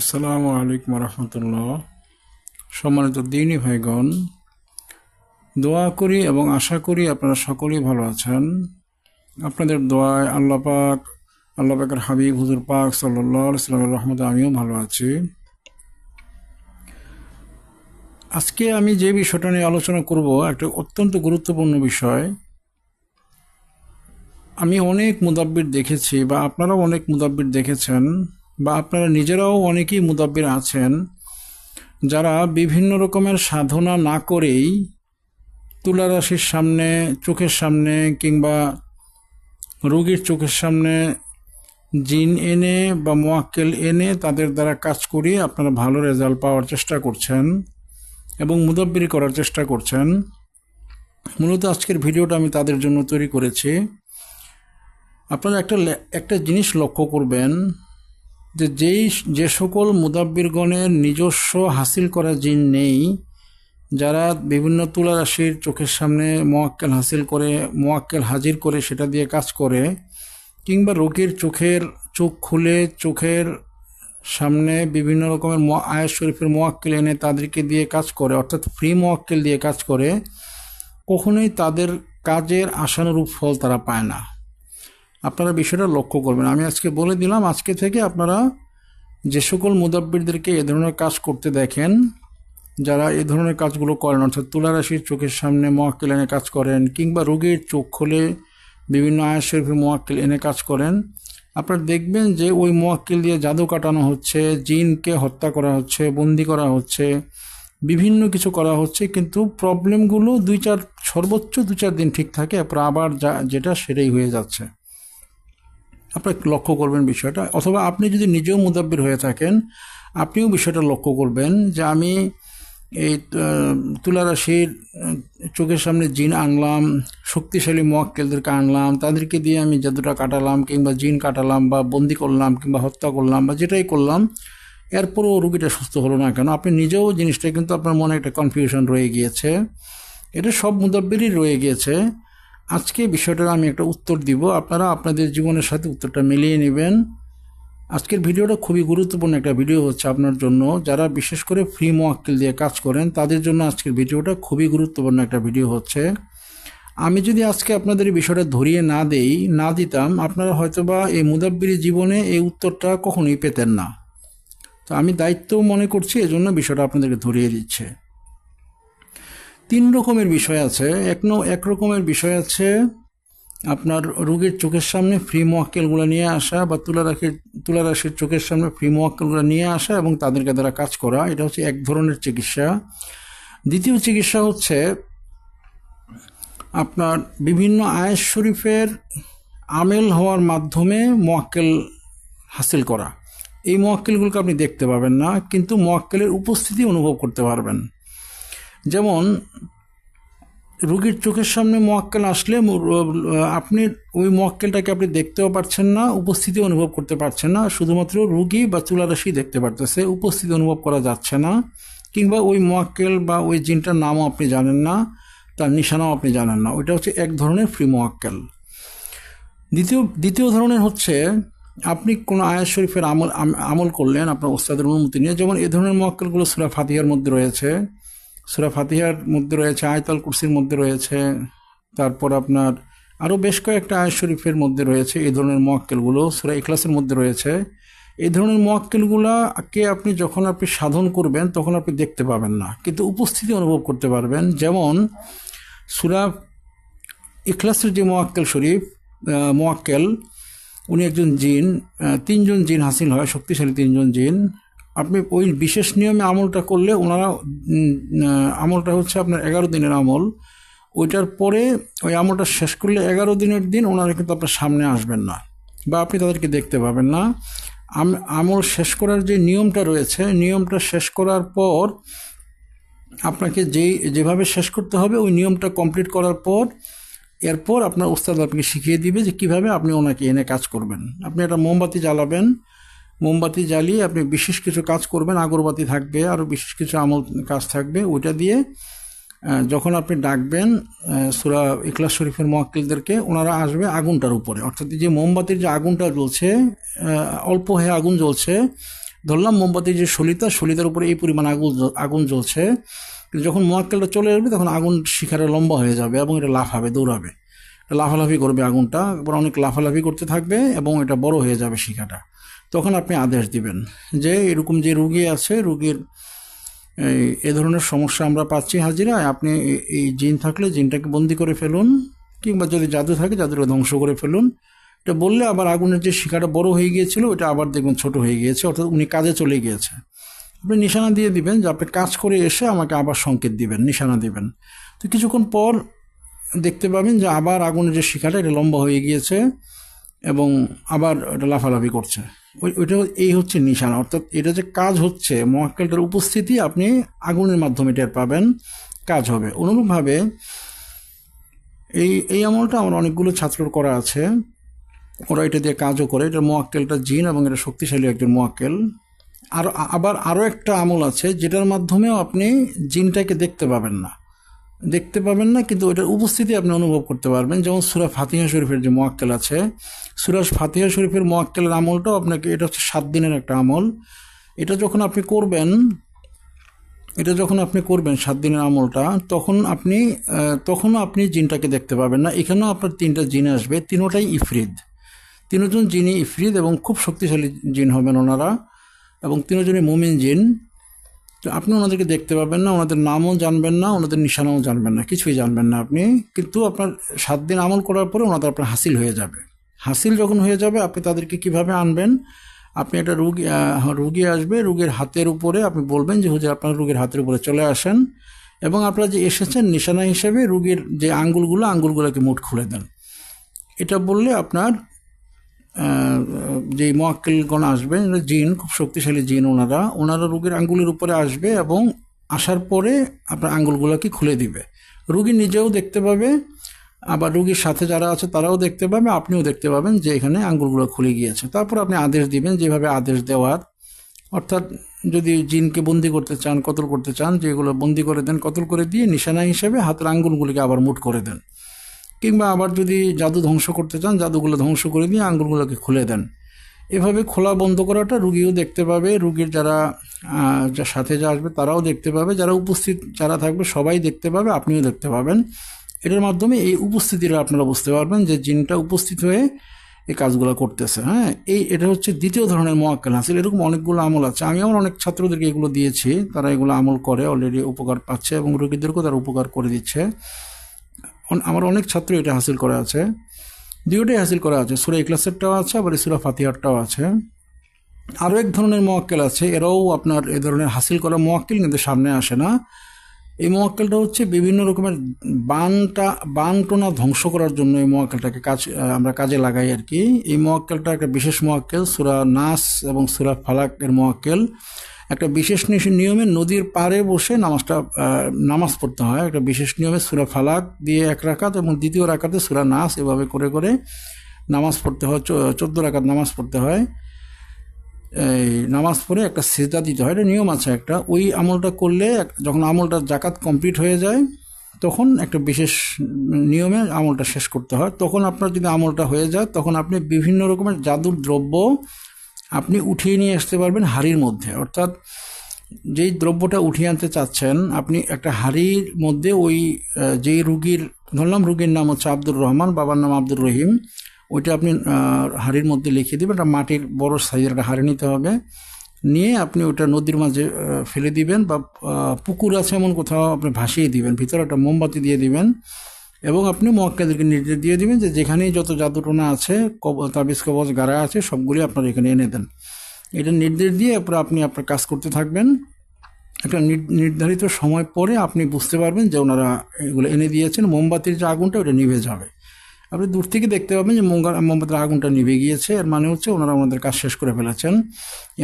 আসসালামু আলাইকুম রহমতুল্লাহ সম্মানিত দিনী ভাইগণ, দোয়া করি এবং আশা করি আপনারা সকলেই ভালো আছেন। আপনাদের দোয়ায় আল্লাহ পাক, আল্লাহ পাকের হাবিব হুজুর পাক সাল্লাহ সাল্লামের রহমতে আমিও ভালো আছি। আজকে আমি যে বিষয়টা নিয়ে আলোচনা করব, একটা অত্যন্ত গুরুত্বপূর্ণ বিষয়। আমি অনেক মুদাব্বির দেখেছি বা আপনারাও অনেক মুদাব্বির দেখেছেন। বা আপনারা নিজেরাও অনেকেই মুদাব্বির আছেন, যারা বিভিন্ন রকমের সাধনা না করেই তুলা রাশির সামনে, চোখের সামনে কিংবা রোগীর চোখের সামনে জিন এনে বা মোয়াক্কেল এনে তাদের দ্বারা কাজ করিয়ে আপনারা ভালো রেজাল্ট পাওয়ার চেষ্টা করছেন এবং মুদাব্বিরি করার চেষ্টা করছেন। মূলত আজকের ভিডিওটা আমি তাদের জন্য তৈরি করেছি। আপনারা একটা একটা জিনিস লক্ষ্য করবেন যে যেই, যে সকল মুদাব্বিরগণের নিজস্ব হাসিল করা জিন নেই, যারা বিভিন্ন তুলা রাশির চোখের সামনে মোয়াক্কেল হাসিল করে, মোয়াক্কেল হাজির করে সেটা দিয়ে কাজ করে, কিংবা রোগীর চোখের চোখ খুলে চোখের সামনে বিভিন্ন রকমের আয়াত শরীফের মোয়াক্কেল এনে তাদেরকে দিয়ে কাজ করে, অর্থাৎ ফ্রি মোয়াক্কেল দিয়ে কাজ করে, কখনোই তাদের কাজের আশানুরূপ ফল তারা পায় না। আপনারা বিষয়টা লক্ষ্য করবেন। আমি আজকে বলে দিলাম, আজকে থেকে আপনারা যে সকল মুদাব্বিরদেরকে এ ধরনের কাজ করতে দেখেন, যারা এ ধরনের কাজগুলো করেন, অর্থাৎ তুলারাশির চোখের সামনে মোয়াক্কেল এনে কাজ করেন, কিংবা রোগীর চোখ খোলে বিভিন্ন আয়াস শরীফে মোয়াক্কেল এনে কাজ করেন, আপনারা দেখবেন যে ওই মোয়াক্কেল দিয়ে জাদু কাটানো হচ্ছে, জিনকে হত্যা করা হচ্ছে, বন্দি করা হচ্ছে, বিভিন্ন কিছু করা হচ্ছে, কিন্তু প্রবলেমগুলো দুই চার, সর্বোচ্চ দু চার দিন ঠিক থাকে আবার যা, যেটা সেটাই হয়ে যাচ্ছে। আপনার লক্ষ্য করবেন বিষয়টা। অথবা আপনি যদি নিজেও মুদাব্বির হয়ে থাকেন আপনিও বিষয়টা লক্ষ্য করবেন যে আমি এই আহ, তুলা রাশির চোখের সামনে জিন আনলাম শক্তিশালী মোয়াক্কেলদেরকে আনলাম তাদেরকে দিয়ে আমি জাদুটা কাটালাম কিংবা জিন কাটালাম বা বন্দি করলাম কিংবা হত্যা করলাম বা যেটাই করলাম এরপরও রুগীটা সুস্থ হলো না কেন? আপনি নিজেও জিনিসটা কিন্তু আপনার মনে একটা কনফিউশন রয়ে গিয়েছে। এটা সব মুদাব্বিরই রয়ে গিয়েছে। আজকে বিষয়টার আমি একটা উত্তর দিব। আপনারা আপনাদের জীবনের সাথে উত্তরটা মিলিয়ে নেবেন। আজকের ভিডিওটা খুবই গুরুত্বপূর্ণ একটা ভিডিও হচ্ছে আপনার জন্য। যারা বিশেষ করে ফ্রি মোয়াক্কেল দিয়ে কাজ করেন, তাদের জন্য আজকের ভিডিওটা খুবই গুরুত্বপূর্ণ একটা ভিডিও হচ্ছে। আমি যদি আজকে আপনাদের এই বিষয়টা ধরিয়ে না দেই, না দিতাম, আপনারা হয়তোবা এই মুদাব্বিরি জীবনে এই উত্তরটা কখনোই পেতেন না। তো আমি দায়িত্ব মনে করছি, এজন্য বিষয়টা আপনাদেরকে ধরিয়ে দিচ্ছে। তিন রকমের বিষয় আছে। এক এক রকমের বিষয় আছে আপনার রোগীর চোখের সামনে ফ্রি মোয়াক্কেলগুলো নিয়ে আসা বা তুলা রাশির তুলা রাশির চোখের সামনে ফ্রি মোয়াক্কেলগুলো নিয়ে আসা এবং তাদেরকে দ্বারা কাজ করা, এটা হচ্ছে এক ধরনের চিকিৎসা। দ্বিতীয় চিকিৎসা হচ্ছে আপনার বিভিন্ন আয়েস শরীফের আমেল হওয়ার মাধ্যমে মোয়াক্কেল হাসিল করা। এই মোয়াক্কেলগুলোকে আপনি দেখতে পাবেন না, কিন্তু মোয়াক্কেলের উপস্থিতি অনুভব করতে পারবেন। যেমন, রুগীর চোখের সামনে মোয়াক্কেল আসলে আপনি ওই মোয়াক্কেলটাকে আপনি দেখতেও পারছেন না, উপস্থিতি অনুভব করতে পারছেন না, শুধুমাত্র রুগী বা চুলারাশি দেখতে পারতেছে, উপস্থিতি অনুভব করা যাচ্ছে না, কিংবা ওই মোয়াক্কেল বা ওই জিনটার নামও আপনি জানেন না, তার নিশানাও আপনি জানেন না, ওইটা হচ্ছে এক ধরনের ফ্রি মোয়াক্কেল। দ্বিতীয় দ্বিতীয় ধরনের হচ্ছে, আপনি কোনো আয়াত শরীফের আমল, আম- আমল করলেন আপনার ওস্তাদের অনুমতি নিয়ে, যেমন এ ধরনের মোয়াক্কেলগুলো সুরা ফাতিহার মধ্যে রয়েছে সুরা ফাতিহার মধ্যে রয়েছে, আয়তাল কুরসির মধ্যে রয়েছে, তারপর আপনার আরও বেশ কয়েকটা আয় শরীফের মধ্যে রয়েছে, এই ধরনের মোয়াক্কেলগুলো, সুরা ইখলাসের মধ্যে রয়েছে। এই ধরনের মোয়াক্কেলগুলোকে আপনি যখন আপনি সাধন করবেন, তখন আপনি দেখতে পাবেন না, কিন্তু উপস্থিতি অনুভব করতে পারবেন। যেমন সুরা ইখলাসের যে মোয়াক্কেল শরীফ মোয়াক্কেল, উনি একজন জিন তিনজন জিন হাসিল হয়, শক্তিশালী তিনজন জিন। আপনি ওই বিশেষ নিয়মে আমলটা করলে ওনারা আমলটা হচ্ছে আপনার এগারো দিনের আমল। ওইটার পরে ওই আমলটা শেষ করলে এগারো দিনের দিন ওনারা কিন্তু আপনার সামনে আসবেন না বা আপনি তাদেরকে দেখতে পাবেন না। আম- আমল শেষ করার যে নিয়মটা রয়েছে, নিয়মটা শেষ করার পর আপনাকে যেই, যেভাবে শেষ করতে হবে ওই নিয়মটা কমপ্লিট করার পর, এরপর আপনার উস্তাদ আপনাকে শিখিয়ে দিবে যে কীভাবে আপনি ওনাকে এনে কাজ করবেন। আপনি একটা মোমবাতি জ্বালাবেন মোমবাতি জ্বালিয়ে আপনি বিশেষ কিছু কাজ করবেন, আগরবাতি থাকবে আরও বিশেষ কিছু আমল কাজ থাকবে, ওইটা দিয়ে যখন আপনি ডাকবেন সুরা ইখলাস শরীফের মোয়াক্কিলদেরকে, ওনারা আসবে আগুনটার উপরে। অর্থাৎ যে মোমবাতির যে আগুনটা জ্বলছে অল্প হয়ে আগুন জ্বলছে, ধরলাম মোমবাতির যে সলিতা সলিতার উপরে এই পরিমাণ আগুন আগুন জ্বলছে যখন মোয়াক্কেলটা চলে আসবে, তখন আগুন শিখারে লম্বা হয়ে যাবে এবং এটা লাফাবে, দৌড়াবে। লাফালাফি করবে আগুনটা এবার অনেক লাফালাফি করতে থাকবে এবং এটা বড় হয়ে যাবে শিখাটা। তখন আপনি আদেশ দিবেন যে এরকম যে রুগী আছে, রুগীর এ ধরনের সমস্যা আমরা পাচ্ছি হাজিরায়, আপনি এই জিন থাকলে জিনটাকে বন্দি করে ফেলুন, কিংবা যদি জাদু থাকে জাদুটা ধ্বংস করে ফেলুন। এটা বললে আবার আগুনের যে শিকাটা বড় হয়ে গিয়েছিল, ওটা আবার দেখবেন ছোট হয়ে গিয়েছে, অর্থাৎ উনি কাজে চলে গিয়েছে। আপনি নিশানা দিয়ে দিবেন যে আপনি কাজ করে এসে আমাকে আবার সংকেত দিবেন, নিশানা দিবেন। তো কিছুক্ষণ পর দেখতে পাবেন যে আবার আগুনের যে শিখাটা, এটা লম্বা হয়ে গিয়েছে। এবং আবার এটা লাফালাফি করছে। ওই, ওইটা এই হচ্ছে নিশানা। অর্থাৎ এটা যে কাজ হচ্ছে মহাক্কেলটার উপস্থিতি আপনি আগুনের মাধ্যমে টের পাবেন, কাজ হবে। অনুরূপভাবে এই এই আমলটা আমার অনেকগুলো ছাত্রর করা আছে। ওরা এটা দিয়ে কাজও করে। এটা মোয়াক্কেলটা জিন এবং এটা শক্তিশালী একজন মোয়াক্কেল আর আবার আরও একটা আমল আছে, যেটার মাধ্যমেও আপনি জিনটাকে দেখতে পাবেন না। দেখতে পাবেন না, কিন্তু ওইটার উপস্থিতি আপনি অনুভব করতে পারবেন। যেমন সুরা ফাতিহা শরীফের যে মোয়াক্কেল আছে, সুরা ফাতিহা শরীফের মোয়াক্কেলের আমলটাও আপনাকে, এটা হচ্ছে সাত দিনের একটা আমল। এটা যখন আপনি করবেন, এটা যখন আপনি করবেন সাত দিনের আমলটা, তখন আপনি তখনও আপনি জিনটাকে দেখতে পাবেন না। এখানেও আপনার তিনটা জিন আসবে, তিনোটাই ইফরিদ। তিনজন জিনই ইফরিদ এবং খুব শক্তিশালী জিন হবেন ওনারা, এবং তিনজনই মুমিন জিন। তো আপনি ওনাদেরকে দেখতে পাবেন না, ওনাদের নামও জানবেন না, ওনাদের নিশানাও জানবেন না, কিছুই জানবেন না আপনি। কিন্তু আপনার সাত দিন আমল করার পরে ওনাদের আপনার হাসিল হয়ে যাবে। হাসিল যখন হয়ে যাবে, আপনি তাদেরকে কীভাবে আনবেন? আপনি একটা রুগী রুগী আসবে, রুগীর হাতের উপরে আপনি বলবেন যে, হুজুর, আপনার রুগীর হাতের উপরে চলে আসেন। এবং আপনারা যে এসেছেন নিশানা হিসেবে, রুগীর যে আঙ্গুলগুলো, আঙ্গুলগুলোকে মুঠ খুলে দেন। এটা বললে আপনার যে মোয়াক্কেলগণ আসবে জিন, খুব শক্তিশালী জিন ওনারা ওনারা রুগীর আঙ্গুলের উপরে আসবে এবং আসার পরে আপনার আঙ্গুলগুলোকে খুলে দিবে। রুগী নিজেও দেখতে পাবে, আবার রুগীর সাথে যারা আছে তারাও দেখতে পাবে, আপনিও দেখতে পাবেন যে এখানে আঙ্গুলগুলো খুলে গিয়েছে। তারপর আপনি আদেশ দিবেন, যেভাবে আদেশ দেওয়ার। অর্থাৎ যদি জিনকে বন্দি করতে চান, কতল করতে চান, যেগুলো বন্দি করে দেন, কতল করে দিয়ে নিশানা হিসেবে হাতের আঙ্গুলগুলিকে আবার মুট করে দেন। কিংবা আবার যদি জাদু ধ্বংস করতে চান, জাদুগুলো ধ্বংস করে দিয়ে আঙ্গুলগুলোকে খুলে দেন। এভাবে খোলা বন্ধ করাটা রুগীও দেখতে পাবে, রুগীর যারা সাথে যা আসবে তারাও দেখতে পাবে, যারা উপস্থিত যারা থাকবে সবাই দেখতে পাবে, আপনিও দেখতে পাবেন। এটার মাধ্যমে এই উপস্থিতিটা আপনারা বুঝতে পারবেন যে জিনটা উপস্থিত হয়ে এই কাজগুলো করতেছে হ্যাঁ? এই এটা হচ্ছে দ্বিতীয় ধরনের মোয়াক্কেল হাসিল। এরকম অনেকগুলো আমল আছে। আমি আমার অনেক ছাত্রদেরকে এগুলো দিয়েছি, তারা এগুলো আমল করে অলরেডি উপকার পাচ্ছে এবং রোগীদেরকেও তারা উপকার করে দিচ্ছে। আমার অনেক ছাত্র এটা হাসিল করা আছে। দুটোই হাসিল করা আছে। সুরা ইকলাসেরটাও আছে, আবার সুরা ফাতিহারটাও আছে। আরও এক ধরনের মোয়াক্কেল আছে। এরাও আপনার এ ধরনের হাসিল করা মোয়াক্কেল কিন্তু সামনে আসে না। এই মোয়াক্কেলটা হচ্ছে বিভিন্ন রকমের বানটা বানটোনা ধ্বংস করার জন্য এই মোয়াক্কেলটাকে কাজ আমরা কাজে লাগাই আর কি। এই মোয়াক্কেলটা একটা বিশেষ মোয়াক্কেল, সুরা নাস এবং সুরা ফালাকের মোয়াক্কেল। একটা বিশেষ নিয়মে নদীর পাড়ে বসে নামাজটা নামাজ পড়তে হয়। একটা বিশেষ নিয়মে সুরা ফালাক দিয়ে এক রাকাত এবং দ্বিতীয় রাকাতে সুরা নাস এভাবে করে করে নামাজ পড়তে হয়। চোদ্দ রাকাত নামাজ পড়তে হয়। এই নামাজ পড়ে একটা সেজদা দিতে হয়। এটা নিয়ম আছে একটা। ওই আমলটা করলে যখন আমলটা জাকাত কমপ্লিট হয়ে যায়, তখন একটা বিশেষ নিয়মে আমলটা শেষ করতে হয়। তখন আপনার যদি আমলটা হয়ে যায়, তখন আপনি বিভিন্ন রকমের জাদুর দ্রব্য আপনি উঠিয়ে নিয়ে আসতে পারবেন হাড়ির মধ্যে। অর্থাৎ যেই দ্রব্যটা উঠিয়ে আনতে চাচ্ছেন, আপনি একটা হাড়ির মধ্যে ওই যেই রুগীর, ধরলাম রুগীর নাম হচ্ছে আব্দুর রহমান, বাবার নাম আব্দুর রহিম, ওইটা আপনি হাড়ির মধ্যে লিখে দেবেন, একটা মাটির বড় সাইজের একটা হাড়ি নিতে হবে। নিয়ে আপনি ওটা নদীর মাঝে ফেলে দিবেন বা পুকুর আছে এমন কোথাও আপনি ভাসিয়ে দিবেন, ভিতরে একটা মোমবাতি দিয়ে দিবেন। এবং আপনি মক্কাদেরকে নির্দেশ দিয়ে দিবেন যে যেখানেই যত জাদুটোনা আছে, কব- তাবিজ কবজ, গাড়া আছে, সবগুলি আপনার এখানে এনে দেন। এটা নির্দেশ দিয়ে এরপর আপনি আপনার কাজ করতে থাকবেন। একটা নির- নির্ধারিত সময় পরে আপনি বুঝতে পারবেন যে ওনারা এগুলো এনে দিয়েছেন। মোমবাতির যে আগুনটা, ওটা নিভে যাবে। আপনি দূর থেকে দেখতে পাবেন যে মোমবাতির আগুনটা নিভে গিয়েছে। এর মানে হচ্ছে ওনারা ওনাদের কাজ শেষ করে ফেলেছেন।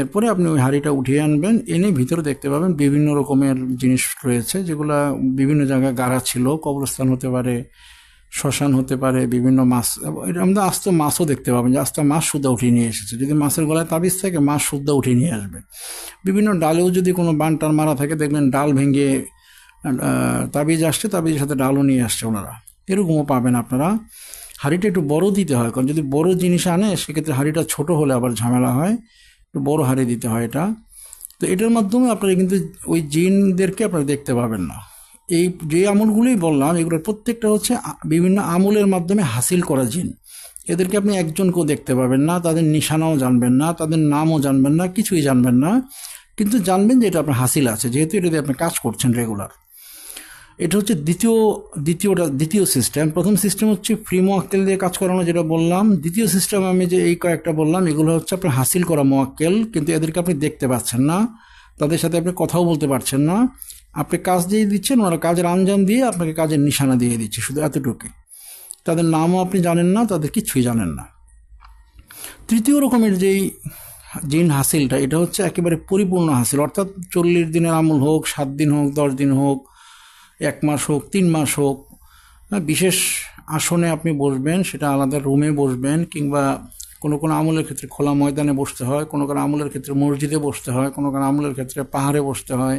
এরপরে আপনি ওই হাঁড়িটা উঠিয়ে আনবেন, এনে ভিতরে দেখতে পাবেন বিভিন্ন রকমের জিনিস রয়েছে, যেগুলা বিভিন্ন জায়গায় গাড়া ছিল, কবরস্থান হতে পারে, শ্মশান হতে পারে, বিভিন্ন মাছ এটা আমাদের আস্ত মাছও দেখতে পাবেন যে আস্ত মাছ শুদ্ধ উঠিয়ে নিয়ে এসেছে। যদি মাছের গলায় তাবিজ থাকে, মাছ শুদ্ধ উঠিয়ে নিয়ে আসবে। বিভিন্ন ডালেও যদি কোনো বান টান মারা থাকে, দেখবেন ডাল ভেঙে তাবিজ আসছে, তাবিজের সাথে ডালও নিয়ে আসছে ওনারা। এরকমও পাবেন আপনারা। হাঁড়িটা একটু বড় দিতে হয়, কারণ যদি বড় জিনিস আনে, সেক্ষেত্রে হাঁড়িটা ছোট হলে আবার ঝামেলা হয়, একটু বড় হারে দিতে হয় এটা। তো এটার মাধ্যমে আপনারা কিন্তু ওই জিনদেরকে আপনারা দেখতে পাবেন না। এই যে আমলগুলোই বললাম এগুলোর প্রত্যেকটা হচ্ছে বিভিন্ন আমলের মাধ্যমে হাসিল করা জিন। এদেরকে আপনি একজনকেও দেখতে পাবেন না, তাদের নিশানাও জানবেন না, তাদের নামও জানবেন না, কিছুই জানবেন না। কিন্তু জানবেন যে এটা আপনার হাসিল আছে, যেহেতু এটা দিয়ে আপনি কাজ করছেন রেগুলার এটা হচ্ছে দ্বিতীয়, দ্বিতীয়টা, দ্বিতীয় সিস্টেম প্রথম সিস্টেম হচ্ছে ফ্রি মোয়াক্কেল দিয়ে কাজ করানো, যেটা বললাম। দ্বিতীয় সিস্টেম আমি যে এই কয়েকটা বললাম, এগুলো হচ্ছে আপনার হাসিল করা মোয়াক্কেল, কিন্তু এদেরকে আপনি দেখতে পাচ্ছেন না। তাদের সাথে আপনি কথাও বলতে পারছেন না। আপনি কাজ দিয়ে দিচ্ছেন ওরা কাজের আঞ্জাম দিয়ে আপনাকে কাজের নিশানা দিয়ে দিচ্ছে, শুধু এতটুকুই তাদের নামও আপনি জানেন না, তাদের কিছুই জানেন না। তৃতীয় রকমের যেই জিন হাসিলটা, এটা হচ্ছে একেবারে পরিপূর্ণ হাসিল। অর্থাৎ চল্লিশ দিনের আমল হোক, সাত দিন হোক, দশ দিন হোক এক মাস হোক, তিন মাস হোক বিশেষ আসনে আপনি বসবেন, সেটা আলাদা রুমে বসবেন, কিংবা কোনো কোনো আমলের ক্ষেত্রে খোলা ময়দানে বসতে হয়, কোনো কোনো আমলের ক্ষেত্রে মসজিদে বসতে হয়, কোনো কোনো আমলের ক্ষেত্রে পাহাড়ে বসতে হয়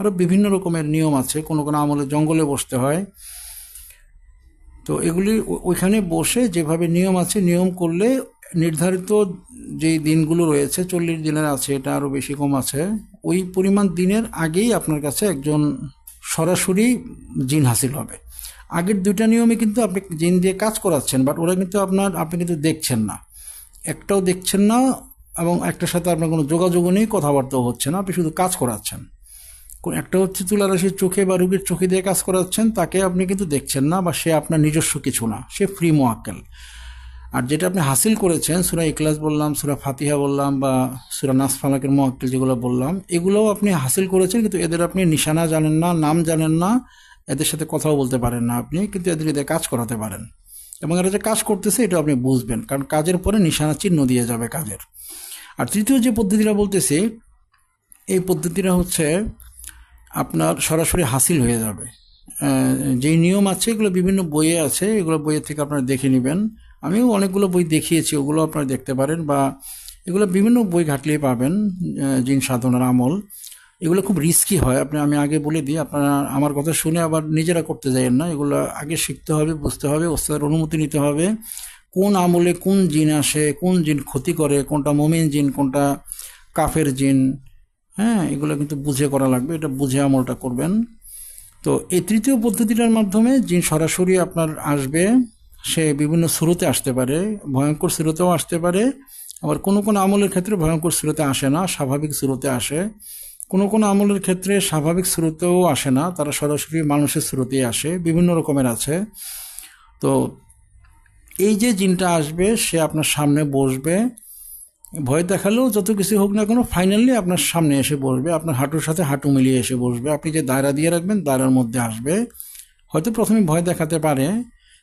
আরও বিভিন্ন রকমের নিয়ম আছে, কোনো কোনো আমলে জঙ্গলে বসতে হয়। তো এগুলি ওইখানে বসে যেভাবে নিয়ম আছে, নিয়ম করলে নির্ধারিত যেই দিনগুলো রয়েছে, চল্লিশ দিনের আছে, এটা আরও বেশি কম আছে, ওই পরিমাণ দিনের আগেই আপনার কাছে একজন সরাসরি জিন হাসিল হবে। আগের দুইটা নিয়মে কিন্তু আপনি জিন দিয়ে কাজ করাচ্ছেন বাট ওরা কিন্তু আপনার, আপনি কিন্তু দেখছেন না। একটাও দেখছেন না এবং একটার সাথে আপনার কোনো যোগাযোগও নেই, কথাবার্তাও হচ্ছে না, আপনি শুধু কাজ করাচ্ছেন। একটা হচ্ছে তুলারাশির চোখে বা রুগীর চোখে দিয়ে কাজ করাচ্ছেন, তাকে আপনি কিন্তু দেখছেন না বা সে আপনার নিজস্ব কিছু না, সে ফ্রি মোয়াক্কেল আর যেটা আপনি হাসিল করেছেন, সুরা ইকলাস বললাম, সুরা ফাতিহা বললাম বা সুরা নাস ফালাকের যেগুলো বললাম, এগুলোও আপনি হাসিল করেছেন কিন্তু এদের আপনি নিশানা জানেন না, নাম জানেন না, এদের সাথে কথাও বলতে পারেন না আপনি, কিন্তু এদের এদের কাজ করাতে পারেন। এবং এরা যে কাজ করতেছে এটা আপনি বুঝবেন, কারণ কাজের পরে নিশানা চিহ্ন দিয়ে যাবে কাজের। আর তৃতীয় যে পদ্ধতিটা বলতেছি, এই পদ্ধতিটা হচ্ছে আপনার সরাসরি হাসিল হয়ে যাবে। যেই নিয়ম আছে, এগুলো বিভিন্ন বইয়ে আছে, এগুলো বইয়ের থেকে আপনারা দেখে নেবেন। আমিও অনেকগুলো বই দেখিয়েছি, ওগুলো আপনারা দেখতে পারেন বা এগুলো বিভিন্ন বই ঘাটলেই পাবেন জিন সাধনার আমল। এগুলো খুব রিস্কি হয়, আপনি, আমি আগে বলে দিই, আপনারা আমার কথা শুনে আবার নিজেরা করতে যাবেন না। এগুলো আগে শিখতে হবে, বুঝতে হবে, ওস্তাদের অনুমতি নিতে হবে, কোন আমলে কোন জিন আসে, কোন জিন ক্ষতি করে, কোনটা মোমেন জিন, কোনটা কাফের জিন হ্যাঁ এগুলো কিন্তু বুঝে করা লাগবে, এটা বুঝে আমলটা করবেন। তো এই তৃতীয় পদ্ধতিটার মাধ্যমে জিন সরাসরি আপনার আসবে। সে বিভিন্ন স্রোতে আসতে পারে, ভয়ঙ্কর স্রোতেও আসতে পারে। আবার কোনো কোনো আমলের ক্ষেত্রে ভয়ঙ্কর স্রোতে আসে না, স্বাভাবিক স্রোতে আসে। কোনো কোনো আমলের ক্ষেত্রে স্বাভাবিক স্রোতেও আসে না, তারা সরাসরি মানুষের স্রোতেই আসে, বিভিন্ন রকমের আছে। তো এই যে জিনটা আসবে, সে আপনার সামনে বসবে। ভয় দেখালেও যত কিছু হোক না কেন ফাইনালি আপনার সামনে এসে বসবে, আপনার হাঁটুর সাথে হাঁটু মিলিয়ে এসে বসবে। আপনি যে দায়রা দিয়ে রাখবেন, দায়রার মধ্যে আসবে। হয়তো প্রথমে ভয় দেখাতে পারে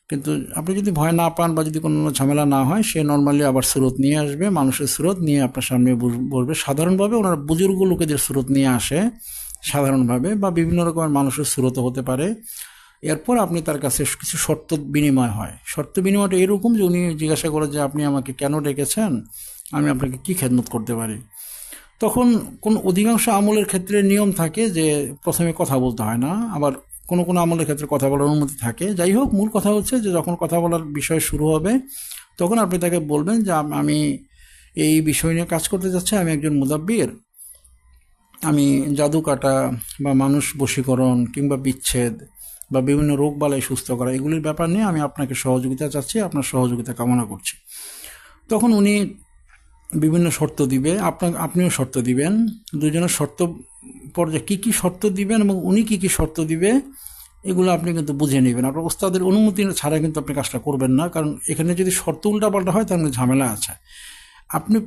কিন্তু আপনি যদি ভয় না পান বা যদি কোনো ঝামেলা না হয়, সে নর্মালি আবার স্রোত নিয়ে আসবে, মানুষের স্রোত নিয়ে আপনার সামনে বস- বসবে। সাধারণভাবে ওনারা বুজুর্গ লোকেদের স্রোত নিয়ে আসে, সাধারণভাবে বা বিভিন্ন রকমের মানুষের স্রোত হতে পারে। এরপর আপনি তার কাছে কিছু শর্ত বিনিময় হয়। শর্ত বিনিময়টা এরকম যে উনি জিজ্ঞাসা করে যে, আপনি আমাকে কেন ডেকেছেন? আমি আপনাকে কি খেদমত করতে পারি? তখন কোন অধিকাংশ আমলের ক্ষেত্রে নিয়ম থাকে যে, প্রথমে কথা বলতে হয় না। আবার কোনো কোনো আমলের ক্ষেত্রে কথা বলার অনুমতি থাকে। যাই হোক, মূল কথা হচ্ছে যে যখন কথা বলার বিষয় শুরু হবে, তখন আপনি তাকে বলবেন যে, আমি এই বিষয় নিয়ে কাজ করতে যাচ্ছি, আমি একজন মুদাব্বির। আমি জাদু কাটা বা মানুষ বশীকরণ কিংবা বিচ্ছেদ বা বিভিন্ন রোগ বালাই সুস্থ করা, এগুলির ব্যাপার নিয়ে আমি আপনাকে সহযোগিতা চাচ্ছি, আপনার সহযোগিতা কামনা করছি। তখন উনি বিভিন্ন শর্ত দিবে আপনার আপনিও শর্ত দিবেন। দুজনের শর্ত পর্যায়ে কী কী শর্ত দিবেন এবং উনি কী কী শর্ত দিবে, এগুলো আপনি কিন্তু বুঝে নেবেন। আপনার ওস্তাদের অনুমতি ছাড়া কিন্তু আপনি কাজটা করবেন না, কারণ এখানে যদি শর্ত উল্টাপাল্টা হয় তাহলে ঝামেলা আছে। আপনি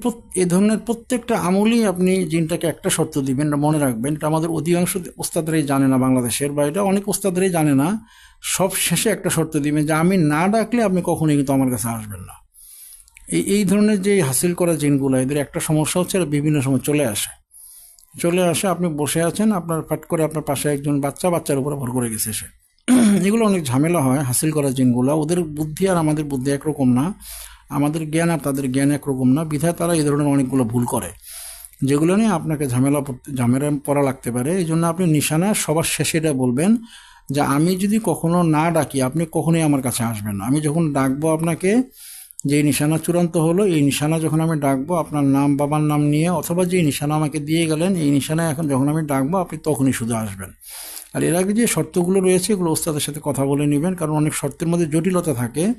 এ ধরনের প্রত্যেকটা আমলই আপনি জিনটাকে একটা শর্ত দিবেন, এটা মনে রাখবেন। এটা আমাদের অধিকাংশ ওস্তাদরাই জানে না বাংলাদেশের, বা এটা অনেক ওস্তাদরাই জানে না। সব শেষে একটা শর্ত দিবেন যে আমি না ডাকলে আপনি কখনোই কিন্তু আমার কাছে আসবেন না। এই এই ধরনের যে হাসিল করা জিনগুলো, এদের একটা সমস্যা হচ্ছে এরা বিভিন্ন সময় চলে আসে। চলে আসে, আপনি বসে আছেন, আপনার ফাট করে আপনার পাশে একজন বাচ্চা, বাচ্চার উপরে ভর করে গেছে সে। এগুলো অনেক ঝামেলা হয়, হাসিল করার জিনগুলো। ওদের বুদ্ধি আর আমাদের বুদ্ধি একরকম না। আমাদের জ্ঞান আর তাদের জ্ঞান একরকম না। বিধায় তারা এই ধরনের অনেকগুলো ভুল করে। যেগুলো নিয়ে আপনাকে ঝামেলা ঝামেলা পড়া লাগতে পারে। এই জন্য আপনি নিশানা সবার শেষে এটা বলবেন যে, আমি যদি কখনো না ডাকি, আপনি কখনোই আমার কাছে আসবেন আমি যখন ডাকবো আপনাকে যে নিশানা চূড়ান্ত হলো, এই নিশানা যখন আমি ডাকবো, আপনার নাম, বাবার নাম নিয়ে, অথবা যে নিশানা আমাকে দিয়ে গেলেন, এই নিশানা এখন যখন আমি ডাকবো, আপনি তখনই শুধু আসবেন। আর এর আগে যে শর্তগুলো রয়েছে, এগুলো ওস্তাদের সাথে কথা বলে নেবেন, কারণ অনেক শর্তের মধ্যে জটিলতা থাকে।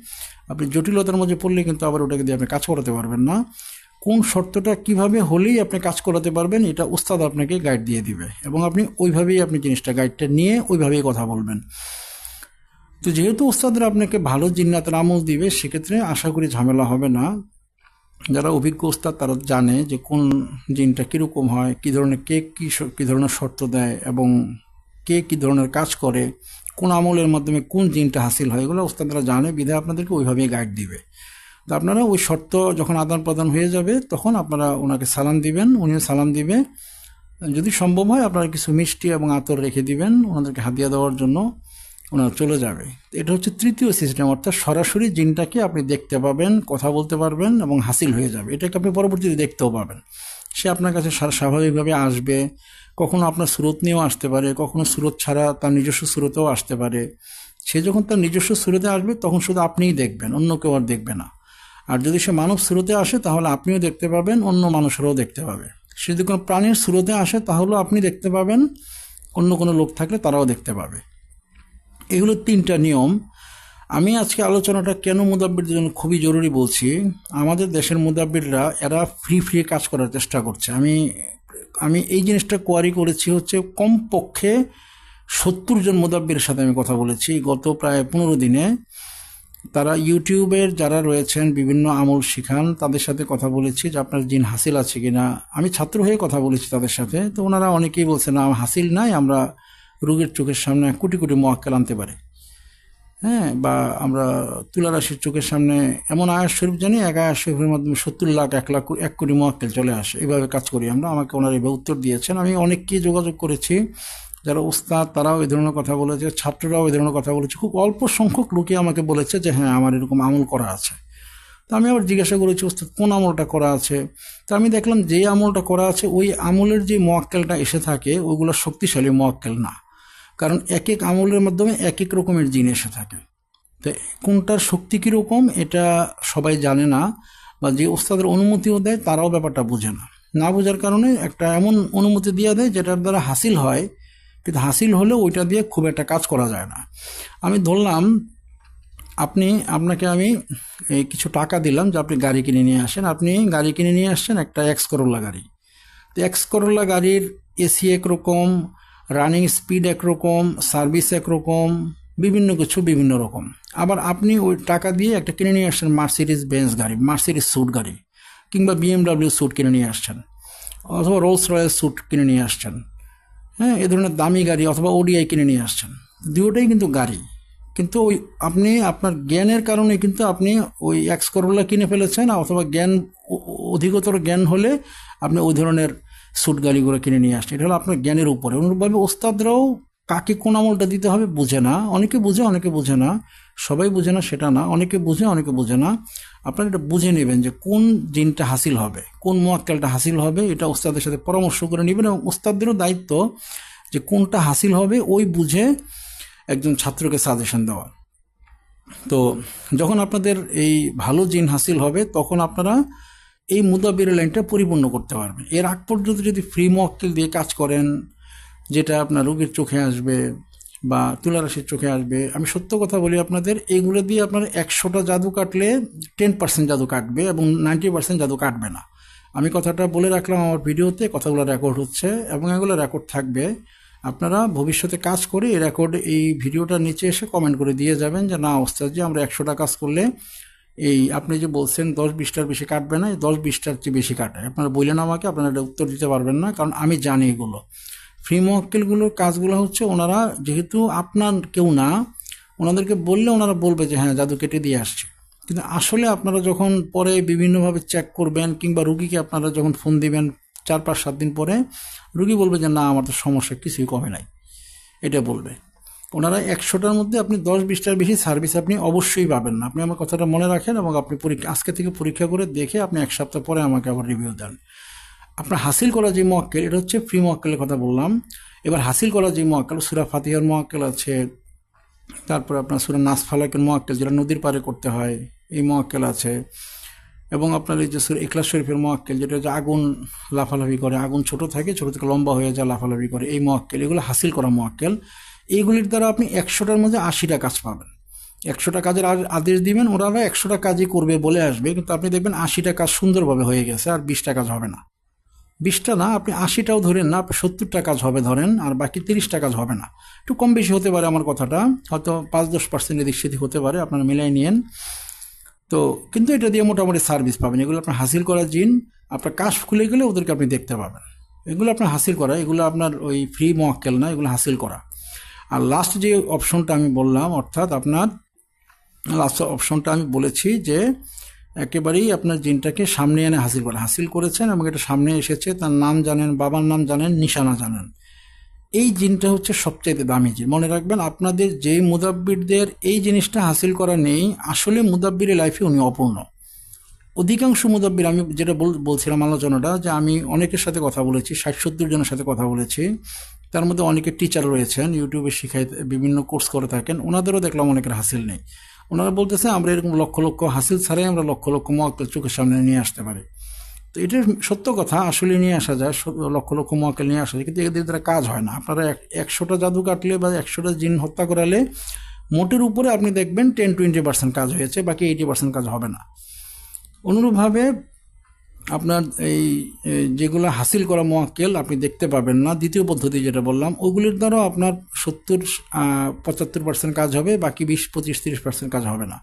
আপনি জটিলতার মধ্যে পড়লে কিন্তু আবার ওটাকে দিয়ে আপনি কাজ করাতে পারবেন না। কোন শর্তটা কীভাবে হলেই আপনি কাজ করাতে পারবেন, এটা উস্তাদ আপনাকে গাইড দিয়ে দিবে। এবং আপনি ওইভাবেই আপনি জিনিসটা গাইডটা নিয়ে ওইভাবেই কথা বলবেন। তো যেহেতু উস্তাদরা আপনাকে ভালো জিন্নাতের আমল দিবে, সেক্ষেত্রে আশা করি ঝামেলা হবে না। যারা অভিজ্ঞ উস্তাদ তারা জানে যে কোন জিনটা কীরকম হয়, কী ধরনের কে কী কী ধরনের শর্ত দেয় এবং কে কী ধরনের কাজ করে, কোন আমলের মাধ্যমে কোন জিনটা হাসিল হয়, এগুলো উস্তাদরা জানে, বিধায় আপনাদেরকে ওইভাবেই গাইড দিবে। তো আপনারা ওই শর্ত যখন আদান প্রদান হয়ে যাবে, তখন আপনারা ওনাকে সালাম দিবেন, উনিও সালাম দিবে। যদি সম্ভব হয়, আপনারা কিছু মিষ্টি এবং আতর রেখে দিবেন, ওনাদেরকে হাদিয়া দেওয়ার জন্য। ওনারা চলে যাবে। এটা হচ্ছে তৃতীয় সিস্টেম অর্থাৎ সরাসরি জিনটাকে আপনি দেখতে পাবেন, কথা বলতে পারবেন এবং হাসিল হয়ে যাবে। এটাকে আপনি পরবর্তীতে দেখতেও পাবেন। সে আপনার কাছে স্বা- স্বাভাবিকভাবে আসবে, কখনো আপনার স্রোত নিয়েও আসতে পারে, কখনো স্রোত ছাড়া তার নিজস্ব স্রোতেও আসতে পারে। সে যখন তার নিজস্ব স্রোতে আসবে, তখন শুধু আপনিই দেখবেন, অন্য কেউ আর দেখবে না। আর যদি সে মানব স্রোতে আসে, তাহলে আপনিও দেখতে পাবেন, অন্য মানুষেরাও দেখতে পাবে। সে যদি কোনো প্রাণীর স্রোতে আসে, তাহলেও আপনি দেখতে পাবেন, অন্য কোনো লোক থাকলে তারাও দেখতে পাবে। এগুলো তিনটা নিয়ম। আমি আজকে আলোচনাটা কেন মুদাব্বিরদের জন্য খুবই জরুরি বলছি। আমাদের দেশের মুদাব্বিররা এরা ফ্রি ফ্রি কাজ করার চেষ্টা করছে। আমি আমি এই জিনিসটা কোয়ারি করেছি হচ্ছে কমপক্ষে সত্তর জন মুদাব্বিরের সাথে আমি কথা বলেছি। গত প্রায় পনেরো দিনে তারা ইউটিউবের যারা রয়েছেন, বিভিন্ন আমল শিখান, তাদের সাথে কথা বলেছি যে আপনার জিন হাসিল আছে কিনা। আমি ছাত্র হয়ে কথা বলেছি তাদের সাথে। তো ওনারা অনেকেই বলছেন না, হাসিল নাই, আমরা রোগীর চোখের সামনে কোটি কোটি মোয়াক্কেল আনতে পারে। হ্যাঁ বা আমরা তুলারাশির চোখের সামনে এমন আয়াস শরীফ জানি, এক আয়াস শরীফের মাধ্যমে সত্তর লাখ, এক লাখ, এক কোটি মোয়াক্কেল চলে আসে। এভাবে কাজ করি আমরা। আমাকে ওনারা এভাবে উত্তর দিয়েছেন। আমি অনেককেই যোগাযোগ করেছি। যারা উস্তাদ, তারাও এই ধরনের কথা বলেছে, ছাত্ররাও এই ধরনের কথা বলেছে। খুব অল্প সংখ্যক লোকে আমাকে বলেছে যে হ্যাঁ আমার এরকম আমল করা আছে। তো আমি আবার জিজ্ঞাসা করেছি, উস্তাদ, কোন আমলটা করা আছে? তো আমি দেখলাম যে আমলটা করা আছে, ওই আমলের যে মোয়াক্কেলটা এসে থাকে, ওইগুলো শক্তিশালী মোয়াক্কেল না। কারণ এক এক আমলের মাধ্যমে এক এক রকমের জিন এসে থাকে। তো কোনটার শক্তি কীরকম এটা সবাই জানে না, বা যে ওস্তাদের অনুমতিও দেয় তারাও ব্যাপারটা বোঝে না। না বোঝার কারণে একটা এমন অনুমতি দিয়ে দেয় যেটার দ্বারা হাসিল হয়, কিন্তু হাসিল হলেও ওইটা দিয়ে খুব একটা কাজ করা যায় না। আমি ধরলাম, আপনি, আপনাকে আমি কিছু টাকা দিলাম যে আপনি গাড়ি কিনে নিয়ে আসেন। আপনি গাড়ি কিনে নিয়ে আসছেন একটা এক্স করোলা গাড়ি। তো এক্স করোলা গাড়ির এসি একরকম রানিং স্পিড একরকম সার্ভিস একরকম, বিভিন্ন কিছু বিভিন্ন রকম। আবার আপনি ওই টাকা দিয়ে একটা কিনে নিয়ে আসছেন মার্সিডিস বেঞ্চ গাড়ি মার্সিডিস স্যুট গাড়ি কিংবা বিএমডাব্লিউ স্যুট কিনে নিয়ে আসছেন অথবা রোলস রয়েল স্যুট কিনে নিয়ে আসছেন। হ্যাঁ এ ধরনের দামি গাড়ি অথবা ওডিআই কিনে নিয়ে আসছেন। দুটোই কিন্তু গাড়ি। কিন্তু ওই আপনি, আপনার জ্ঞানের কারণে কিন্তু আপনি ওই এক্স করোলা কিনে ফেলেছেন অথবা জ্ঞান, অধিকতর জ্ঞান হলে আপনি ওই ধরনের স্যুট গাড়িগুলো কিনে নিয়ে আসছেন এটা হলো আপনার জ্ঞানের উপরে। অনুরূপভাবে ওস্তাদরাও কাকে কোন আমলটা দিতে হবে বুঝে না। অনেকে বুঝে অনেকে বুঝে না। সবাই বুঝে না, সেটা না। অনেকে বুঝে অনেকে বুঝে না। আপনারা এটা বুঝে নেবেন যে কোন জিনটা হাসিল হবে, কোন মোয়াক্কেলটা হাসিল হবে, এটা ওস্তাদের সাথে পরামর্শ করে নেবেন এবং ওস্তাদেরও দায়িত্ব যে কোনটা হাসিল হবে, ওই বুঝে একজন ছাত্রকে সাজেশন দেওয়া। তো যখন আপনাদের এই ভালো জিন হাসিল হবে, তখন আপনারা এই মুদাবির লাইনটা পরিপূর্ণ করতে পারবেন এর আগ পর্যন্ত যদি ফ্রি মক্কেল দিয়ে কাজ করেন, যেটা আপনার রোগীর চোখে আসবে বা তুলারাশির চোখে আসবে, আমি সত্য কথা বলি আপনাদের, এগুলো দিয়ে আপনার একশোটা জাদু কাটলে টেন পার্সেন্ট জাদু কাটবে এবং নাইনটি পার্সেন্ট জাদু কাটবে না। আমি কথাটা বলে রাখলাম আমার ভিডিওতে, কথাগুলো রেকর্ড হচ্ছে এবং এগুলো রেকর্ড থাকবে। আপনারা ভবিষ্যতে কাজ করে এই রেকর্ড এই ভিডিওটার নিচে এসে কমেন্ট করে দিয়ে যাবেন যে, না ওস্তাদ যে আমরা একশোটা কাজ করলে এই আপনি যে বলছেন দশ বিশটার বেশি কাটবে না দশ বিশটার চেয়ে বেশি কাটে আপনারা বললেন আমাকে, আপনারা উত্তর দিতে পারবেন না, কারণ আমি জানি এগুলো। ফ্রি মক্কেলগুলোর কাজগুলো হচ্ছে ওনারা, যেহেতু আপনার কেউ না, ওনাদেরকে বললে ওনারা বলবে যে হ্যাঁ জাদু কেটে দিয়ে আসছে। কিন্তু আসলে আপনারা যখন পরে বিভিন্নভাবে চেক করবেন, কিংবা রুগীকে আপনারা যখন ফোন দিবেন চার পাঁচ সাত দিন পরে, রুগী বলবে যে, না, আমার তো সমস্যা, কিছুই কমে নাই। এটা বলবে। ওনারা একশোটার মধ্যে আপনি দশ বিশটার বেশি সার্ভিস আপনি অবশ্যই পাবেন না। আপনি আমার কথাটা মনে রাখেন এবং আপনি পরীক্ষা আজকে থেকে পরীক্ষা করে দেখে আপনি এক সপ্তাহ পরে আমাকে আবার রিভিউ দেন। আপনার হাসিল করা যে মক্কেল, এটা হচ্ছে ফ্রি মক্কেলের কথা বললাম। এবার হাসিল করা যে মক্কেল, সুরা ফাতিহার মক্কেল আছে, তারপরে আপনার সুরা নাস ফালাকের মক্কেল, যেটা নদীর পারে করতে হয়, এই মোয়াক্কেল আছে। এবং আপনার এই যে সুর ইখলাস শরীফের মোয়াক্কেল যেটা হচ্ছে আগুন লাফালাফি করে, আগুন ছোট থাকে, ছোট থেকে লম্বা হয়ে যায়, লাফালাফি করে, এই মোয়াক্কেল এগুলো হাসিল করা মোয়াক্কেল এইগুলির দ্বারা আপনি একশোটার মধ্যে আশিটা কাজ পাবেন। একশোটা কাজের আদেশ দিবেন ওরা একশোটা কাজই করবে বলে আসবে, কিন্তু আপনি দেখবেন আশিটা কাজ সুন্দরভাবে হয়ে গেছে, আর বিশটা কাজ হবে না। বিশটা না, আপনি আশিটাও ধরেন না, সত্তরটা কাজ হবে ধরেন, আর বাকি তিরিশটা কাজ হবে না। একটু কম বেশি হতে পারে আমার কথাটা, হয়তো পাঁচ দশ পার্সেন্ট এদিক সেদিক হতে পারে, আপনারা মিলাই নিয়েন। তো, কিন্তু এটা দিয়ে মোটামুটি সার্ভিস পাবেন। এগুলো আপনার হাসিল করা জিন, আপনার কাশ খুলে গেলে ওদেরকে আপনি দেখতে পাবেন। এগুলো আপনার হাসিল করা, এগুলো আপনার ওই ফ্রি মোয়াক্কেল না, এগুলো হাসিল করা। আর লাস্ট যে অপশনটা আমি বললাম, অর্থাৎ আপনার লাস্ট অপশনটা আমি বলেছি যে, একেবারেই আপনার জিনটাকে সামনে এনে হাসিল করা হাসিল করেছেন এবং এটা সামনে এসেছে, তার নাম জানেন, বাবার নাম জানেন, নিশানা জানেন। এই জিনটা হচ্ছে সবচেয়ে দামি জিন। মনে রাখবেন, আপনাদের যেই মুদাব্বিরদের এই জিনিসটা হাসিল করা নেই, আসলে মুদাব্বিরের লাইফে উনি অপূর্ণ। অধিকাংশ মুদাব্বির, আমি যেটা বলছিলাম আলোচনাটা, যে আমি অনেকের সাথে কথা বলেছি, ষাট সত্তর জনের সাথে কথা বলেছি। তার মধ্যে অনেকে টিচার রয়েছেন ইউটিউবে শিখাই, বিভিন্ন কোর্স করে থাকেন ওনাদেরও দেখলাম অনেকের হাসিল নেই। ওনারা বলতেছে, আমরা এরকম লক্ষ লক্ষ হাসিল ছাড়াই আমরা লক্ষ লক্ষ মোয়াক্কেল চোখের সামনে নিয়ে আসতে পারি। তো এটা সত্য কথা আসলে নিয়ে আসা যায় লক্ষ লক্ষ মোয়াক্কেল নিয়ে আসা যায়, কিন্তু এদের দ্বারা কাজ হয় না। আপনারা এক- একশোটা জাদু কাটলে বা একশোটা জিন হত্যা করালে মোটের উপরে আপনি দেখবেন টেন টোয়েন্টি পার্সেন্ট কাজ হয়েছে, বাকি এইটি পার্সেন্ট কাজ হবে না। অনুরূপভাবে আপনার এই যেগুলো হাসিল করা মোয়াক্কেল আপনি দেখতে পাবেন না। দ্বিতীয় পদ্ধতি যেটা বললাম, ওগুলির দ্বারাও আপনার সত্তর পঁচাত্তর পার্সেন্ট কাজ হবে, বাকি বিশ, পঁচিশ, তিরিশ পার্সেন্ট কাজ হবে না।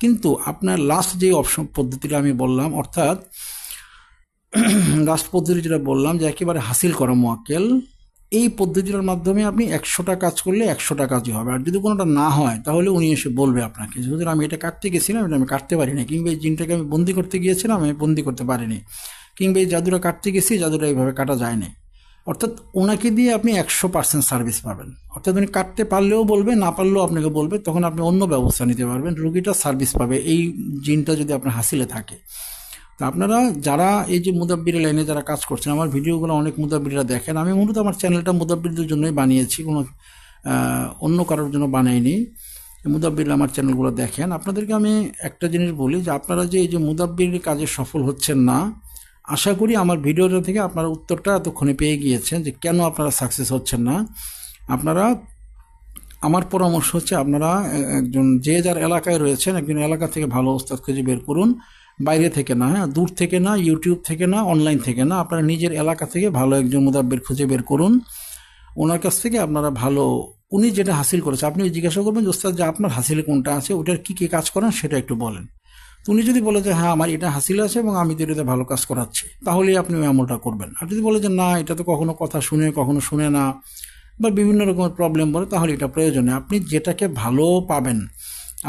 কিন্তু আপনার লাস্ট যে অপশন পদ্ধতিটা আমি বললাম, অর্থাৎ লাস্ট পদ্ধতি যেটা বললাম যে একেবারে হাসিল করা মোয়াক্কেল এই পদ্ধতিটার মাধ্যমে আপনি একশোটা কাজ করলে একশোটা কাজই হবে। আর যদি কোনোটা না হয়, তাহলে উনি এসে বলবে আপনাকে যে, হুজুর, আমি এটা কাটতে গেছিলাম, এটা আমি কাটতে পারিনি। কিংবা এই জিনটাকে আমি বন্দি করতে গিয়েছিলাম, আমি বন্দি করতে পারিনি। কিংবা এই জাদুটা কাটতে গেছি, জাদুটা এইভাবে কাটা যায়নি। অর্থাৎ ওনাকে দিয়ে আপনি একশো পার্সেন্ট সার্ভিস পাবেন। অর্থাৎ উনি কাটতে পারলেও বলবে, না পারলেও আপনাকে বলবে, তখন আপনি অন্য ব্যবস্থা নিতে পারবেন। রুগীটা সার্ভিস পাবে। এই জিনটা যদি আপনার হাসিলে থাকে। তা আপনারা যারা এই যে মুদাব্বির লাইনে যারা কাজ করছেন, আমার ভিডিওগুলো অনেক মুদাব্বিররা দেখেন। আমি মূলত আমার চ্যানেলটা মুদাব্বিরদের জন্যই বানিয়েছি, কোনো অন্য কারোর জন্য বানাইনি। মুদাব্বির আমার চ্যানেলগুলো দেখেন। আপনাদেরকে আমি একটা জিনিস বলি যে, আপনারা যে এই যে মুদাব্বির কাজে সফল হচ্ছেন না, আশা করি আমার ভিডিওটা থেকে আপনারা উত্তরটা এতক্ষণে পেয়ে গিয়েছেন যে কেন আপনারা সাকসেস হচ্ছেন না। আপনারা, আমার পরামর্শ হচ্ছে আপনারা একজন যে যার এলাকায় রয়েছেন, একজন এলাকা থেকে ভালো ওস্তাদ খুঁজে বের করুন। বাইরে থেকে না হ্যাঁ? দূর থেকে না ইউটিউব থেকে না অনলাইন থেকে না, আপনারা নিজের এলাকা থেকে ভালো একজন মুদাব্বির খুঁজে বের করুন। ওনার কাছ থেকে আপনারা ভালো, উনি যেটা হাসিল করেছে, আপনি জিজ্ঞাসা করবেন ওস্তাদ, যে আপনার হাসিলে কোনটা আছে, ওটার কী কী কাজ করেন? সেটা একটু বলেন। উনি যদি বলে যে হ্যাঁ আমার এটা হাসিল আছে এবং আমি তো এটাতে ভালো কাজ করাচ্ছি, তাহলেই আপনি ওই আমলটা করবেন। আর যদি বলে যে, না, এটা তো কখনো কথা শুনে, কখনো শুনে না, বা বিভিন্ন রকমের প্রবলেম বলে, তাহলে এটা প্রয়োজনে আপনি যেটাকে ভালো পাবেন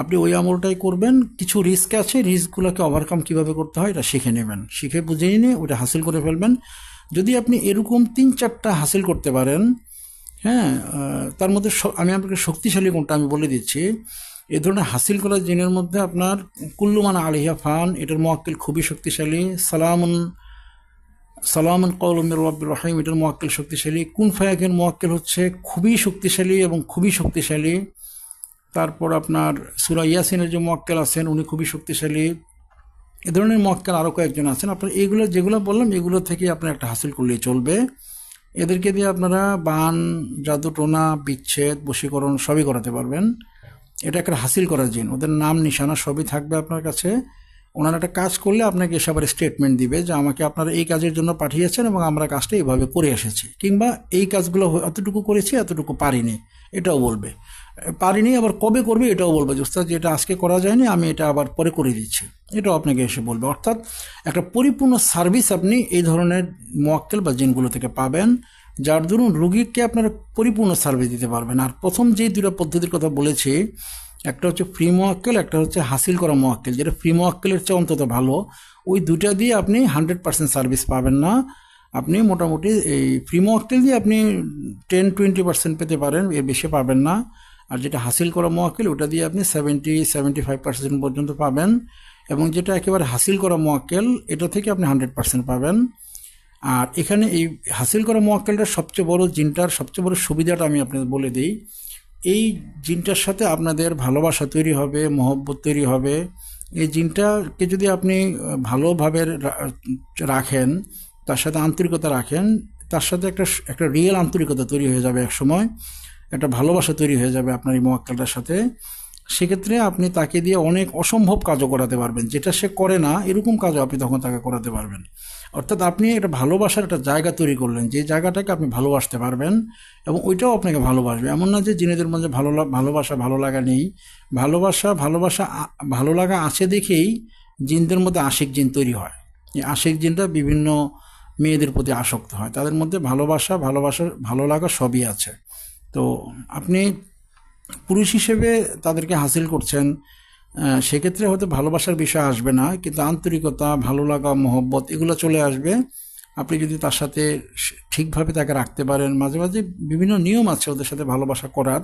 আপনি ওই আমলটাই করবেন, কিছু রিস্ক আছে রিস্কগুলোকে ওভারকাম কীভাবে করতে হয়, এটা শিখে নেবেন। শিখে বুঝে নিয়ে ওটা হাসিল করে ফেলবেন। যদি আপনি এরকম তিন চারটা হাসিল করতে পারেন হ্যাঁ তার মধ্যে আমি আপনাকে শক্তিশালী কোনটা আমি বলে দিচ্ছি। এ ধরনের হাসিল করা জিনের মধ্যে আপনার কুল্লুমান আলিহা ফান, এটার মোয়াক্কেল খুবই শক্তিশালী। সালামুন সালামুন কৌলমির রব্বির রহিম, এটার মোয়াক্কেল শক্তিশালী। কুন ফায়াকের মোয়াক্কেল হচ্ছে খুবই শক্তিশালী এবং খুবই শক্তিশালী। তারপর আপনার সুরা ইয়াসিনের যে মোয়াক্কেল আছেন, উনি খুবই শক্তিশালী। এ ধরনের মক্কেল আরও কয়েকজন আছেন। আপনার এইগুলো যেগুলো বললাম, এগুলো থেকে আপনার একটা হাসিল করলেই চলবে। এদেরকে দিয়ে আপনারা বান, জাদু, টোনা, বিচ্ছেদ, বশীকরণ সবই করাতে পারবেন। এটা একটা হাসিল করার জিন। ওদের নাম, নিশানা সবই থাকবে আপনার কাছে। ওনারা একটা কাজ করলে আপনাকে এসে আবার স্টেটমেন্ট দিবে যে আমাকে আপনারা এই কাজের জন্য পাঠিয়েছেন এবং আমরা কাজটা এইভাবে করে এসেছি। কিংবা এই কাজগুলো এতটুকু করেছি, এতটুকু পারিনি। এটাও বলবে। পারিনি, আবার কবে করবে এটাও বলবে যে, উস্তাদ যেটা আজকে করা যায়নি, আমি এটা আবার পরে করে দিচ্ছি। এটাও আপনাকে এসে বলবে। অর্থাৎ একটা পরিপূর্ণ সার্ভিস আপনি এই ধরনের মোয়াক্কেল বা জিনগুলো থেকে পাবেন, যার দরুন রুগীকে আপনারা পরিপূর্ণ সার্ভিস দিতে পারবেন। আর প্রথম যে দুটো পদ্ধতির কথা বলেছি, একটা হচ্ছে ফ্রি মোয়াক্কেল একটা হচ্ছে হাসিল করা মোয়াক্কেল যেটা ফ্রি মোয়াক্কেলের চেয়ে অন্তত ভালো, ওই দুটা দিয়ে আপনি হান্ড্রেড পার্সেন্ট সার্ভিস পাবেন না। আপনি মোটামুটি এই ফ্রি মোয়াক্কেল দিয়ে আপনি টেন টোয়েন্টি পার্সেন্ট পেতে পারেন, এর বেশি পাবেন না। আর যেটা হাসিল করা মোয়াক্কেল, ওটা দিয়ে আপনি সেভেন্টি সেভেন্টি ফাইভ পার্সেন্ট পর্যন্ত পাবেন। এবং যেটা একেবারে হাসিল করা মোয়াক্কেল, এটা থেকে আপনি হান্ড্রেড পার্সেন্ট পাবেন। আর এখানে এই হাসিল করা মোয়াক্কেলটার সবচেয়ে বড় জিনটার সবচেয়ে বড় সুবিধাটা আমি আপনাদের বলে দিই। এই জিনটার সাথে আপনাদের ভালোবাসা তৈরি হবে, মহব্বত তৈরি হবে। এই জিনটাকে যদি আপনি ভালোভাবে রাখেন তার সাথে আন্তরিকতা রাখেন, তার সাথে একটা একটা রিয়েল আন্তরিকতা তৈরি হয়ে যাবে এক সময় একটা ভালোবাসা তৈরি হয়ে যাবে আপনার এই মোয়াক্কেলটার সাথে। সেক্ষেত্রে আপনি তাকে দিয়ে অনেক অসম্ভব কাজও করাতে পারবেন, যেটা সে করে না, এরকম কাজও আপনি তখন তাকে করাতে পারবেন। অর্থাৎ আপনি একটা ভালোবাসার একটা জায়গা তৈরি করলেন, যে জায়গাটাকে আপনি ভালোবাসতে পারবেন এবং ওইটাও আপনাকে ভালোবাসবে। এমন না যে জিনেদের মধ্যে ভালো ভালোবাসা ভালো লাগা নেই। ভালোবাসা ভালোবাসা ভালো লাগা আছে দেখেই জিনদের মধ্যে আশিক জিন তৈরি হয়। এই আশিক জিনটা বিভিন্ন মেয়েদের প্রতি আসক্ত হয়। তাদের মধ্যে ভালোবাসা, ভালোবাসার, ভালো লাগা সবই আছে। তো আপনি পুরুষ হিসেবে তাদেরকে হাসিল করছেন সেক্ষেত্রে হয়তো ভালোবাসার বিষয় আসবে না, কিন্তু আন্তরিকতা, ভালো লাগা, মহব্বত এগুলো চলে আসবে। আপনি যদি তার সাথে ঠিকভাবে তাকে রাখতে পারেন, মাঝে মাঝে বিভিন্ন নিয়ম আছে ওদের সাথে ভালোবাসা করার,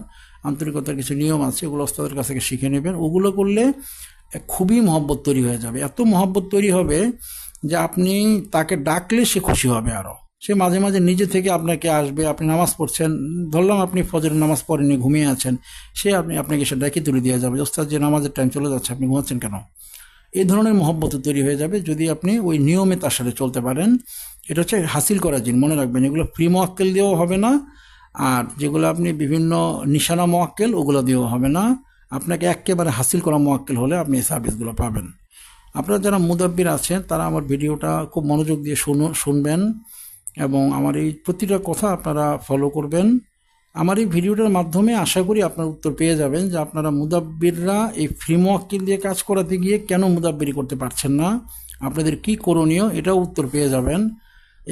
আন্তরিকতার কিছু নিয়ম আছে ওগুলো ওস্তাদের কাছ থেকে শিখে নেবেন। ওগুলো করলে খুবই মহব্বত তৈরি হয়ে যাবে। এত মহব্বত তৈরি হবে যে আপনি তাকে ডাকলে সে খুশি হবে আরও সে মাঝে মাঝে নিজে থেকে আপনাকে আসবে, আপনি নামাজ পড়ছেন, ধরলাম আপনি ফজরের নামাজ পড়েনি ঘুমিয়ে আছেন, সে আপনি, আপনাকে সে ডাকি তুলে দিয়ে যাবে ওস্তাদ, যে নামাজের টাইম চলে যাচ্ছে, আপনি ঘুমাচ্ছেন কেন? এই ধরনের মহব্বত তৈরি হয়ে যাবে যদি আপনি ওই নিয়মে তার সাথে চলতে পারেন। এটা হচ্ছে হাসিল করা জিন মনে রাখবেন, এগুলো ফ্রি মোয়াক্কেল দিয়েও হবে না। আর যেগুলো আপনি বিভিন্ন নিশানা মোয়াক্কেল, ওগুলো দিয়েও হবে না। আপনাকে একেবারে হাসিল করা মোয়াক্কেল হলে আপনি এই সার্ভিসগুলো পাবেন। আপনারা যারা মুদাব্বির আছেন, তারা আমার ভিডিওটা খুব মনোযোগ দিয়ে শুনো, শুনবেন এবং আমার এই প্রতিটা কথা আপনারা ফলো করবেন। আমার এই ভিডিওটার মাধ্যমে আশা করি আপনার উত্তর পেয়ে যাবেন যে আপনারা মুদাব্বিররা এই ফ্রি মোয়াক্কিল দিয়ে কাজ করাতে গিয়ে কেন মুদাব্বিরি করতে পারছেন না, আপনাদের কি করণীয় এটাও উত্তর পেয়ে যাবেন।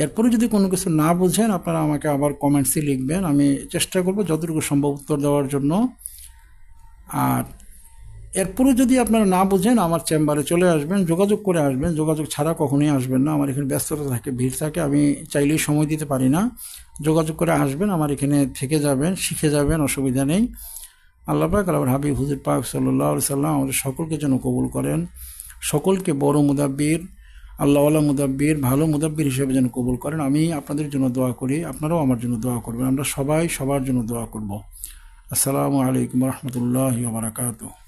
এরপরে যদি কোনো কিছু না বুঝেন, আপনারা আমাকে আবার কমেন্টসে লিখবেন, আমি চেষ্টা করব যতটুকু সম্ভব উত্তর দেওয়ার জন্য। আর এরপরে যদি আপনারা না বুঝেন, আমার চেম্বারে চলে আসবেন, যোগাযোগ করে আসবেন, যোগাযোগ ছাড়া কখনোই আসবেন না। আমার এখানে ব্যস্ততা থাকে, ভিড় থাকে, আমি চাইলেই সময় দিতে পারি না। যোগাযোগ করে আসবেন, আমার এখানে থেকে যাবেন, শিখে যাবেন, অসুবিধা নেই। আল্লাহ পাক আল্লাহ হাবিব, হুজুর পাক সাল্লাহ সাল্লাম আমাদের সকলকে যেন কবুল করেন। সকলকে বড় মুদাব্বির, আল্লাহওয়ালা মুদাব্বির, ভালো মুদাব্বির হিসেবে যেন কবুল করেন। আমি আপনাদের জন্য দোয়া করি, আপনারাও আমার জন্য দোয়া করবেন। আমরা সবাই সবার জন্য দোয়া করব। আসসালামু আলাইকুম রহমতুল্লাহ বারাকাতুহ।